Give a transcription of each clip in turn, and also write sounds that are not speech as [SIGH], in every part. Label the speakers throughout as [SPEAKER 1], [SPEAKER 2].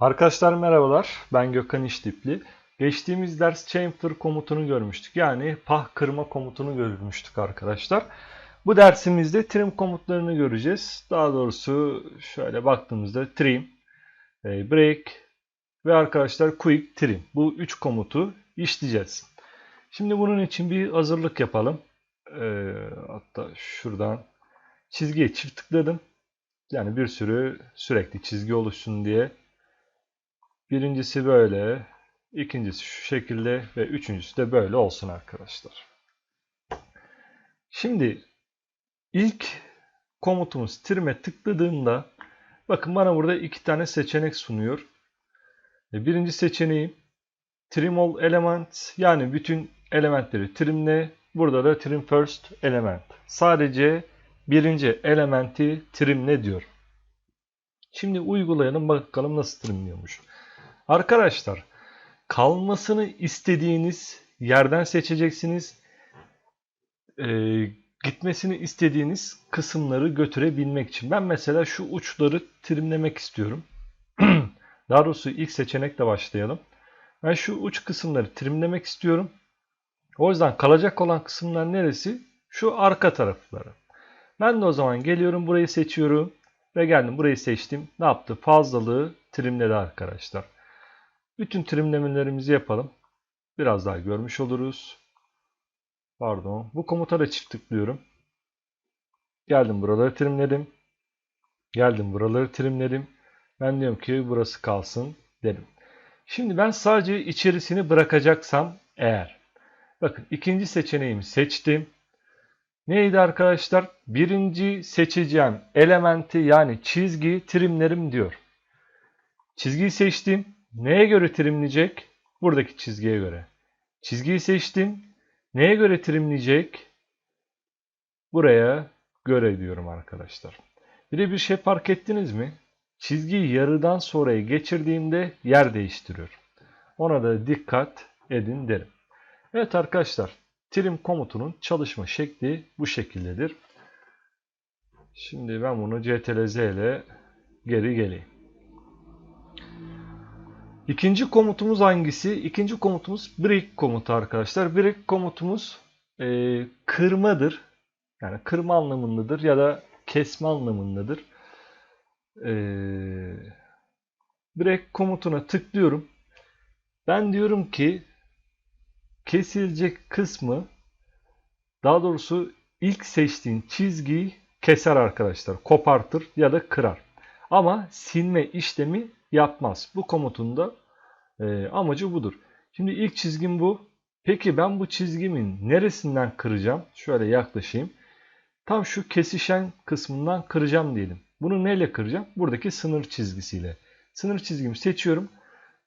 [SPEAKER 1] Arkadaşlar merhabalar. Ben Gökhan İşdipli. Geçtiğimiz ders chamfer komutunu görmüştük. Yani pah kırma komutunu görmüştük arkadaşlar. Bu dersimizde trim komutlarını göreceğiz. Daha doğrusu şöyle baktığımızda trim, e, break ve arkadaşlar quick trim. Bu üç komutu işleyeceğiz. Şimdi bunun için bir hazırlık yapalım. E, hatta şuradan çizgiye çift tıkladım. Yani bir sürü sürekli çizgi oluşsun diye Birincisi böyle, ikincisi şu şekilde ve üçüncüsü de böyle olsun arkadaşlar. Şimdi ilk komutumuz trim'e tıkladığımda bakın bana burada iki tane seçenek sunuyor. E, birinci seçeneğim trim all elements yani bütün elementleri trimle. Burada da trim first element. Sadece birinci elementi trimle diyor. Şimdi uygulayalım bakalım nasıl trimliyormuş. Arkadaşlar kalmasını istediğiniz yerden seçeceksiniz. Ee, gitmesini istediğiniz kısımları götürebilmek için. Ben mesela şu uçları trimlemek istiyorum. [CLEARS THROAT] Daha doğrusu ilk seçenekle başlayalım. Ben şu uç kısımları trimlemek istiyorum. O yüzden kalacak olan kısımlar neresi? Şu arka tarafları. Ben de o zaman geliyorum burayı seçiyorum. Ve geldim burayı seçtim. Ne yaptı? Fazlalığı trimledi arkadaşlar. Bütün trimlemelerimizi yapalım. Biraz daha görmüş oluruz. Pardon. Bu komuta da çift tıklıyorum. Geldim buraları trimledim. Geldim buraları trimledim. Ben diyorum ki burası kalsın derim. Şimdi ben sadece içerisini bırakacaksam eğer. Bakın ikinci seçeneğimi seçtim. Neydi arkadaşlar? Birinci seçeceğim elementi yani çizgi trimlerim diyor. Çizgiyi seçtim. Neye göre trimleyecek? Buradaki çizgiye göre. Çizgiyi seçtim. Neye göre trimleyecek? Buraya göre diyorum arkadaşlar. Bir de bir şey fark ettiniz mi? Çizgiyi yarıdan sonraya geçirdiğimde yer değiştiriyor. Ona da dikkat edin derim. Evet arkadaşlar trim komutunun çalışma şekli bu şekildedir. Şimdi ben bunu CTRL-Z ile geri geleyim. İkinci komutumuz hangisi? İkinci komutumuz break komutu arkadaşlar. Break komutumuz e, kırmadır. Yani kırma anlamındadır ya da kesme anlamındadır. E, break komutuna tıklıyorum. Ben diyorum ki kesilecek kısmı daha doğrusu ilk seçtiğin çizgiyi keser arkadaşlar. Kopartır ya da kırar. Ama silme işlemi yapmaz. Bu komutun da e, amacı budur. Şimdi ilk çizgim bu. Peki ben bu çizgimin neresinden kıracağım? Şöyle yaklaşayım. Tam şu kesişen kısmından kıracağım diyelim. Bunu neyle kıracağım? Buradaki sınır çizgisiyle. Sınır çizgimi seçiyorum.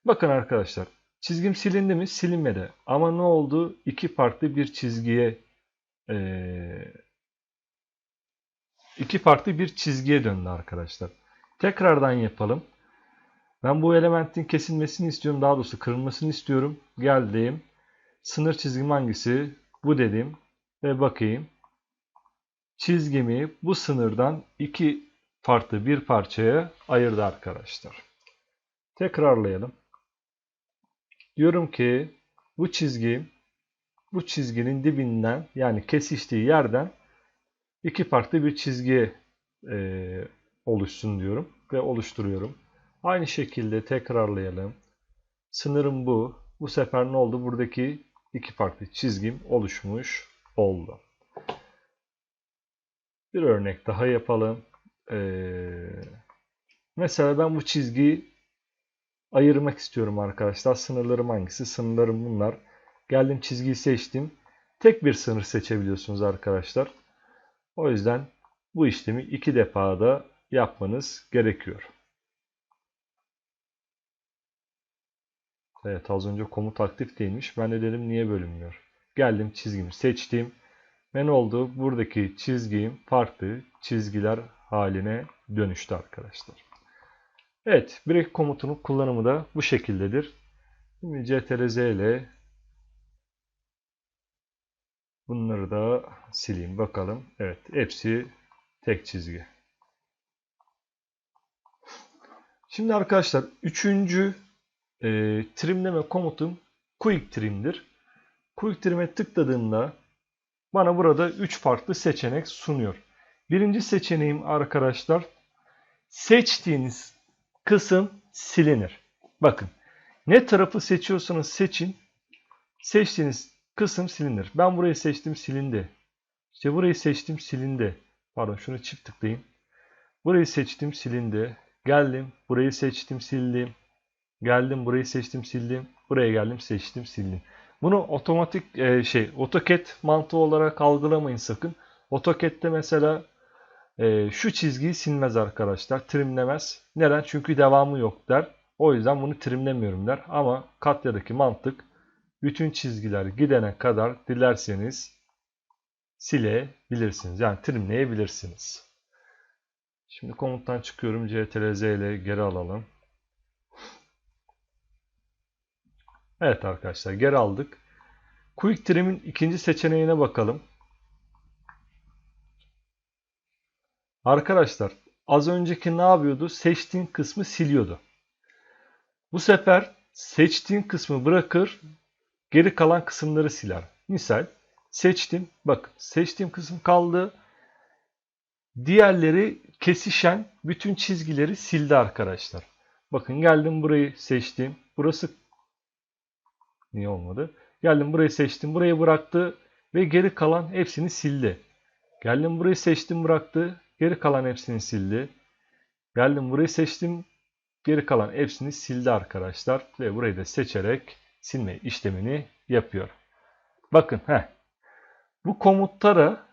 [SPEAKER 1] Bakın arkadaşlar çizgim silindi mi? Silinmedi. Ama ne oldu? İki farklı bir çizgiye e, iki farklı bir çizgiye döndü arkadaşlar. Tekrardan yapalım. Ben bu elementin kesilmesini istiyorum. Daha doğrusu kırılmasını istiyorum. Geldim. Sınır çizgim hangisi? Bu dedim. Ve bakayım. Çizgimi bu sınırdan iki farklı bir parçaya ayırdı arkadaşlar. Tekrarlayalım. Diyorum ki bu çizgi bu çizginin dibinden yani kesiştiği yerden iki farklı bir çizgiye e, oluşsun diyorum ve oluşturuyorum. Aynı şekilde tekrarlayalım. Sınırım bu. Bu sefer ne oldu? Buradaki iki farklı çizgim oluşmuş oldu. Bir örnek daha yapalım. Ee, mesela ben bu çizgiyi ayırmak istiyorum arkadaşlar. Sınırlarım hangisi? Sınırlarım bunlar. Geldim çizgiyi seçtim. Tek bir sınır seçebiliyorsunuz arkadaşlar. O yüzden bu işlemi iki defa da yapmanız gerekiyor. Evet az önce komut aktif değilmiş. Ben de dedim niye bölünmüyor. Geldim çizgimi seçtim. Ve ne oldu? Buradaki çizgim farklı çizgiler haline dönüştü arkadaşlar. Evet break komutunun kullanımı da bu şekildedir. Şimdi CTRL-Z ile bunları da sileyim bakalım. Evet hepsi tek çizgi. Şimdi arkadaşlar üçüncü e, trimleme komutum Quick Trim'dir. Quick Trim'e tıkladığımda bana burada 3 farklı seçenek sunuyor. Birinci seçeneğim arkadaşlar seçtiğiniz kısım silinir. Bakın ne tarafı seçiyorsanız seçin seçtiğiniz kısım silinir. Ben burayı seçtim silindi. İşte burayı seçtim silindi. Pardon şunu çift tıklayayım. Burayı seçtim silindi. Geldim burayı seçtim sildim. Geldim burayı seçtim sildim. Buraya geldim seçtim sildim. Bunu otomatik e, şey AutoCAD mantığı olarak algılamayın sakın. AutoCAD'de mesela e, şu çizgiyi silmez arkadaşlar. Trimlemez. Neden? Çünkü devamı yok der. O yüzden bunu trimlemiyorum der. Ama Katya'daki mantık bütün çizgiler gidene kadar dilerseniz silebilirsiniz. Yani trimleyebilirsiniz. Şimdi komuttan çıkıyorum. CTRL-Z ile geri alalım. Evet arkadaşlar geri aldık. Quick Trim'in ikinci seçeneğine bakalım. Arkadaşlar az önceki ne yapıyordu? Seçtiğin kısmı siliyordu. Bu sefer seçtiğin kısmı bırakır, geri kalan kısımları siler. Misal seçtim, bak seçtiğim kısım kaldı. Diğerleri kesişen bütün çizgileri sildi arkadaşlar. Bakın geldim burayı seçtim. Burası niye olmadı? Geldim burayı seçtim, burayı bıraktı ve geri kalan hepsini sildi. Geldim burayı seçtim, bıraktı. Geri kalan hepsini sildi. Geldim burayı seçtim. Geri kalan hepsini sildi arkadaşlar. Ve burayı da seçerek silme işlemini yapıyor. Bakın heh. Bu komutlara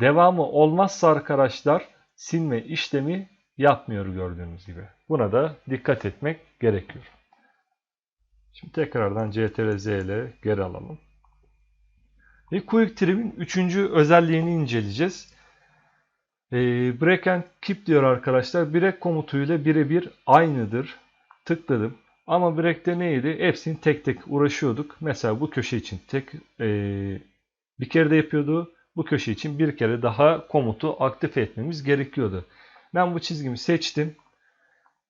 [SPEAKER 1] devamı olmazsa arkadaşlar silme işlemi yapmıyor gördüğünüz gibi. Buna da dikkat etmek gerekiyor. Şimdi tekrardan CTRL-Z ile geri alalım. Ve Quick Trim'in üçüncü özelliğini inceleyeceğiz. E, break and keep diyor arkadaşlar. Break komutuyla birebir aynıdır. Tıkladım. Ama break'te neydi? Hepsini tek tek uğraşıyorduk. Mesela bu köşe için tek e, bir kere de yapıyordu. Bu köşe için bir kere daha komutu aktif etmemiz gerekiyordu. Ben bu çizgimi seçtim.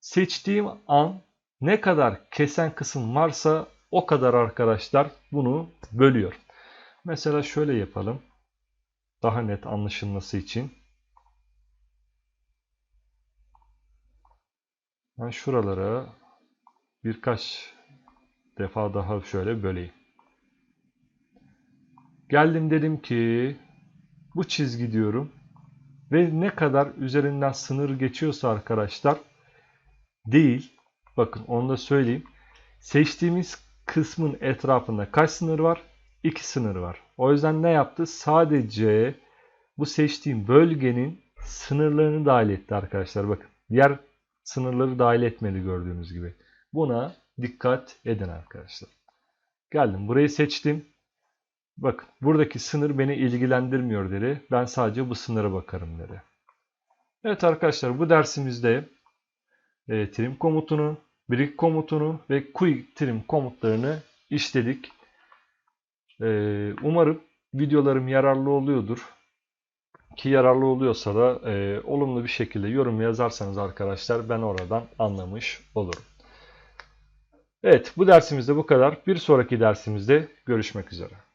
[SPEAKER 1] Seçtiğim an ne kadar kesen kısım varsa o kadar arkadaşlar bunu bölüyor. Mesela şöyle yapalım. Daha net anlaşılması için. Ben şuralara birkaç defa daha şöyle böleyim. Geldim dedim ki bu çizgi diyorum ve ne kadar üzerinden sınır geçiyorsa arkadaşlar değil. Bakın onu da söyleyeyim. Seçtiğimiz kısmın etrafında kaç sınır var? 2 sınır var. O yüzden ne yaptı? Sadece bu seçtiğim bölgenin sınırlarını dahil etti arkadaşlar. Bakın diğer sınırları dahil etmedi gördüğünüz gibi. Buna dikkat edin arkadaşlar. Geldim burayı seçtim. Bakın buradaki sınır beni ilgilendirmiyor dedi. Ben sadece bu sınıra bakarım dedi. Evet arkadaşlar bu dersimizde e, trim komutunu, break komutunu ve quick trim komutlarını işledik. E, umarım videolarım yararlı oluyordur. Ki yararlı oluyorsa da e, olumlu bir şekilde yorum yazarsanız arkadaşlar ben oradan anlamış olurum. Evet bu dersimizde bu kadar. Bir sonraki dersimizde görüşmek üzere.